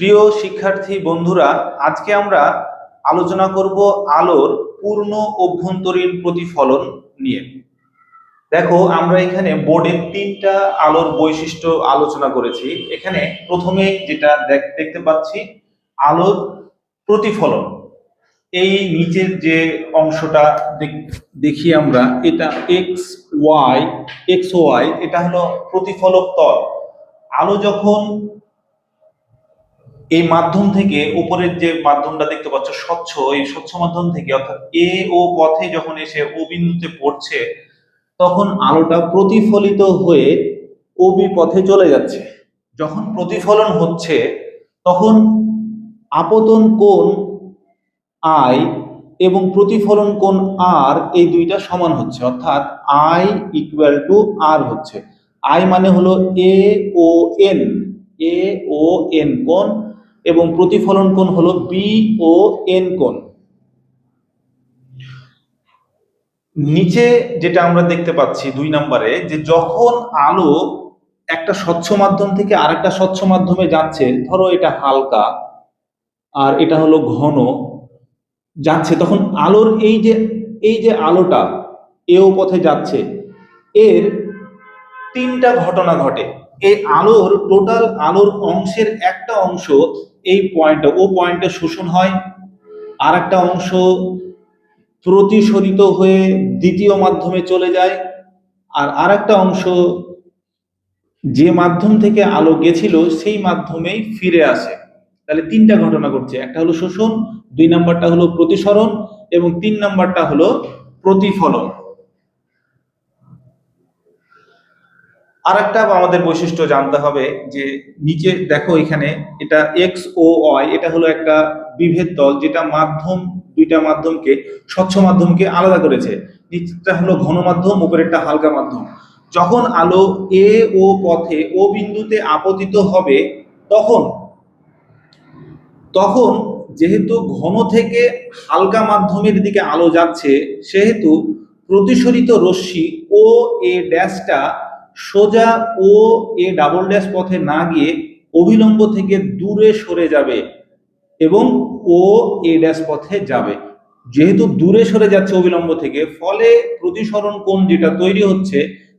প্রিয় শিক্ষার্থী বন্ধুরা, আজকে আমরা আলোচনা করব আলোর পূর্ণ অভ্যন্তরীণ প্রতিফলন নিয়ে। দেখো, আমরা এখানে বোর্ডে তিনটা আলোর বৈশিষ্ট্য আলোচনা করেছি। এখানে প্রথমে যেটা দেখ- দেখতে পাচ্ছি, আলোর প্রতিফলন। এই নিচের যে অংশটা দেখি আমরা, এটা এক্স ওয়াই এক্স ওয়াই, এটা হলো প্রতিফলক তল। আলো যখন এই মাধ্যম থেকে উপরের যে মাধ্যমটা দেখতে পাচ্ছ, স্বচ্ছ, এই স্বচ্ছ মাধ্যম থেকে, অর্থাৎ এ ও পথে যখন এসে ও বিন্দুতে পড়ছে, তখন আলোটা প্রতিফলিত হয়ে ও পথে চলে যাচ্ছে। যখন প্রতিফলন হচ্ছে, তখন আপতন কোণ আই এবং প্রতিফলন কোণ আর এই দুইটা সমান হচ্ছে, অর্থাৎ আই ইকুয়াল টু আর হচ্ছে। আই মানে হলো এ ও এন, এ ও এন কোণ এবং প্রতিফলন কোণ হলো বি ও এন কোণ। নিচে যেটা আমরা দেখতে পাচ্ছি দুই নম্বরে, যে যখন আলো একটা স্বচ্ছ মাধ্যম থেকে আরেকটা স্বচ্ছ মাধ্যমে যাচ্ছে, ধরো এটা হালকা আর এটা হলো ঘন, যাচ্ছে, তখন আলোর এই যে এই যে আলোটা এও পথে যাচ্ছে, এর তিনটা ঘটনা ঘটে। এই আলোর টোটাল আলোর অংশের একটা অংশ এই পয়েন্টে ও পয়েন্টে শোষণ হয় আর একটা অংশ প্রতিশোধিত হয়ে দ্বিতীয় মাধ্যমে চলে যায়, আর আরেকটা অংশ যে মাধ্যম থেকে আলো গেছিল, সেই মাধ্যমেই ফিরে আসে। তাহলে তিনটা ঘটনা ঘটছে, একটা হলো শোষণ, দুই নাম্বারটা হলো প্রতিসরণ, এবং তিন নাম্বারটা হলো প্রতিফলন। আর একটা আমাদের বৈশিষ্ট্য জানতে হবে যে নিচে দেখো এখানে এটা এক্স ও ওয়াই এটা হলো একটা বিভেদ তল যেটা মাধ্যম, দুইটা মাধ্যমকে, স্বচ্ছ মাধ্যমকে আলাদা করেছে। নিচটা হলো ঘন মাধ্যম, উপরেরটা হালকা মাধ্যম। যখন আলো এ ও পথে ও বিন্দুতে আপতিত হবে, তখন তখন যেহেতু ঘন থেকে হালকা মাধ্যমের দিকে আলো যাচ্ছে, সেহেতু প্রতিসরিত রশ্মি ও এ ড্যাশটা সোজা ও এ ডাবল ড্যাশ পথে না গিয়ে অভিলম্ব থেকে দূরে সরে যাবে এবং ও এ ড্যাশ পথে যাবে। যেহেতু দূরে সরে যাচ্ছে অবিলম্ব থেকে, ফলে প্রতিসরণ কোণ যেটা তৈরি হচ্ছে,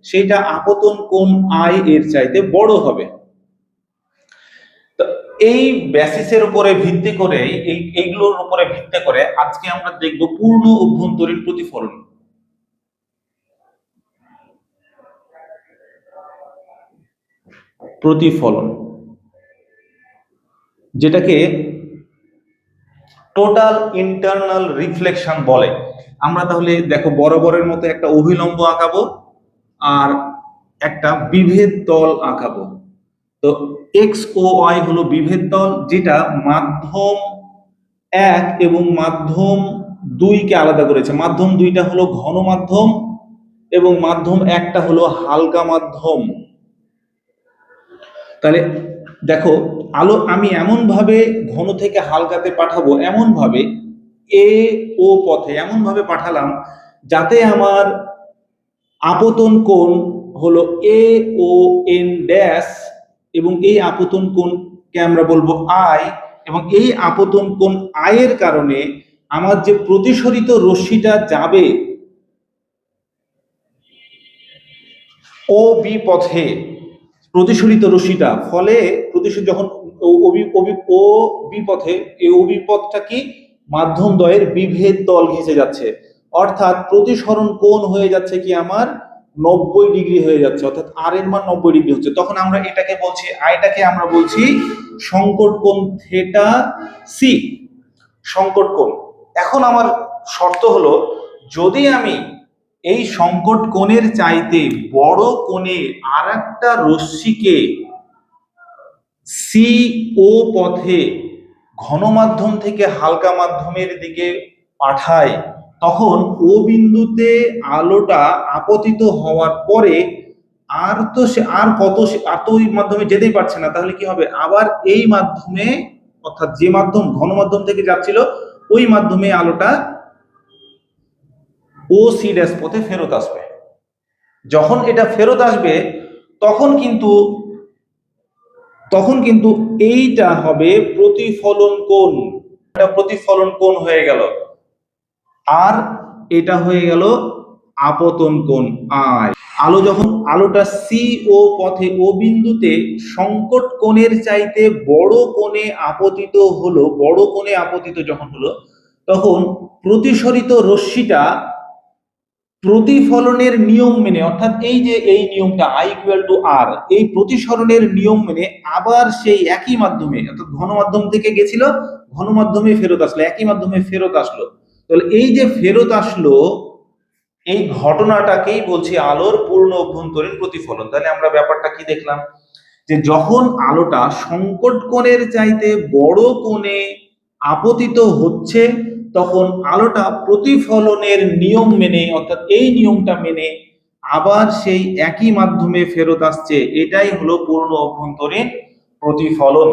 সেটা আপতন কোণ আই এর চাইতে বড় হবে। এই ব্যাসিসের উপরে ভিত্তি করে এই, এইগুলোর উপরে ভিত্তি করে আজকে আমরা দেখব পূর্ণ অভ্যন্তরীণ প্রতিফলন। প্রতিফলন, যেটাকে টোটাল ইন্টারনাল রিফ্লেকশন বলে। আমরা তাহলে দেখো বরাবরের মতো একটা অভিলম্ব আঁকাবো আর একটা বিভেদ তল আঁকাবো। তো এক্স ও ওয়াই হলো বিভেদ তল, যেটা মাধ্যম এক এবং মাধ্যম দুইকে আলাদা করেছে। মাধ্যম দুইটা হলো ঘন মাধ্যম এবং মাধ্যম একটা হলো হালকা মাধ্যম। তাহলে দেখো, আলো আমি এমন ভাবে ঘন থেকে হালকাতে পাঠাবো এমন ভাবে এ ও পথে এমন ভাবে পাঠালাম যাতে আমার আপতন কোণ হলো এ ও এন ড্যাশ এবং এই আপতন কোণকে আমরা বলব আই এবং এই আপতন কোণ আয়ের কারণে আমার যে প্রতিসরিত রশ্মিটা যাবে ও বি পথে প্রতিসরিত রশ্মিটা, ফলে প্রতিশোধ যখন ও- বিপথে এই অবিপথটা কি? মাধ্যম দ্বয়ের বিভেদ দল ঘেঁষে যাচ্ছে। অর্থাৎ প্রতিসরণ কোণ হয়ে যাচ্ছে কি আমার? নব্বই ডিগ্রি হয়ে যাচ্ছে, অর্থাৎ আর এর মান নব্বই ডিগ্রি হচ্ছে। তখন আমরা এটাকে বলছি আইটাকে আমরা বলছি সংকট কোণ থেটা সি সংকট কোণ। এখন আমার শর্ত হলো, যদি আমি এই সংকট কোণের চাইতে বড় কোণে আর একটা রশ্মিকে সি ও পথে ঘন মাধ্যম থেকে হালকা মাধ্যমের দিকে পাঠায়। তখন ও বিন্দুতে আলোটা আপতিত হওয়ার পরে আর তো সে, আর কত আর তো ওই মাধ্যমে যেতেই পারছে না। তাহলে কি হবে? আবার এই মাধ্যমে, অর্থাৎ যে মাধ্যম, ঘন মাধ্যম থেকে যাচ্ছিল, ওই মাধ্যমে আলোটা ও সি ড্যাশ পথে ফেরত আসবে। যখন এটা ফেরত আসবে, তখন কিন্তু তখন কিন্তু এইটা হবে প্রতিফলন কোণ। এটা প্রতিফলন কোণ হয়ে গেল। আর এটা হয়ে গেল আপতন কোণ আয় আলো যখন, আলোটা সি ও পথে ও বিন্দুতে সংকট কোণের চাইতে বড় কোণে আপতিত হলো, বড় কোণে আপতিত যখন হলো, তখন প্রতিসরিত রশ্মিটা প্রতিফলনের নিয়ম মেনে, অর্থাৎ এই যে এই নিয়মটা আই ইকুয়াল টু আর এই প্রতিসরণের নিয়ম মেনে আবার সেই একই মাধ্যমে, অর্থাৎ ঘন মাধ্যম থেকে গেছিল, ঘন মাধ্যমে ফেরত আসলো, একই মাধ্যমে ফেরত আসলো। তাহলে এই যে ফেরত আসলো, এই ঘটনাটাকেই বলছি আলোর পূর্ণ অভ্যন্তরীণ প্রতিফলন। তাহলে আমরা ব্যাপারটা কি দেখলাম? যে যখন আলোটা সংকট কোণের চাইতে বড় কোণে আপতিত হচ্ছে তখন আলোটা প্রতিফলনের নিয়ম মেনে, অর্থাৎ এই নিয়মটা মেনে আবার সেই একই মাধ্যমে ফেরত আসছে। এটাই হলো পূর্ণ অভ্যন্তরীণ প্রতিফলন।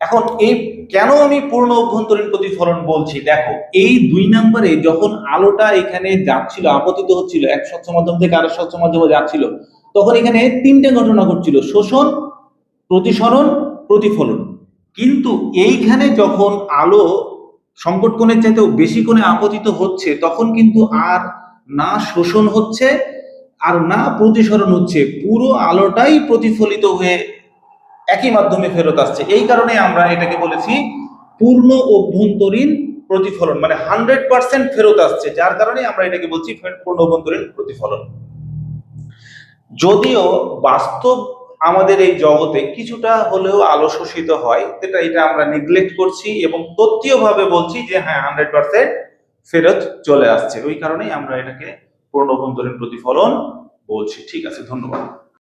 এখন এই কেন আমি পূর্ণ অভ্যন্তরীণ প্রতিফলন বলছি? দেখো, এই দুই নম্বরে যখন আলোটা এখানে যাচ্ছিল, আপতিত হচ্ছিল, এক স্বচ্ছ মাধ্যম থেকে আরেক স্বচ্ছ মাধ্যমে যাচ্ছিল, তখন এখানে তিনটে ঘটনা ঘটছিল, শোষণ, প্রতিসরণ, প্রতিফলন। কিন্তু এইখানে যখন আলো সংকট কোণের চাইতেও বেশি কোণে আপতিত হচ্ছে, তখন কিন্তু আর না শোষণ হচ্ছে, আর না প্রতিসরণ হচ্ছে। পুরো আলোটাই প্রতিফলিত হয়ে একই মাধ্যমে ফেরত আসছে। এই কারণে আমরা এটাকে বলেছি পূর্ণ অভ্যন্তরীণ প্রতিফলন মানে হান্ড্রেড পার্সেন্ট ফেরত আসছে, যার কারণে আমরা এটাকে বলছি পূর্ণ অভ্যন্তরীণ প্রতিফলন। যদিও বাস্তব আমাদের এই জগতে কিছুটা হলেও আলো শোষিত হয় এটা এটা আমরা নেগলেক্ট করছি এবং তত্ত্বীয়ভাবে বলছি যে হ্যাঁ হান্ড্রেড পার্সেন্ট ফেরত চলে আসছে। ওই কারণেই আমরা এটাকে পূর্ণ অভ্যন্তরীণ প্রতিফলন বলছি। ঠিক আছে, ধন্যবাদ।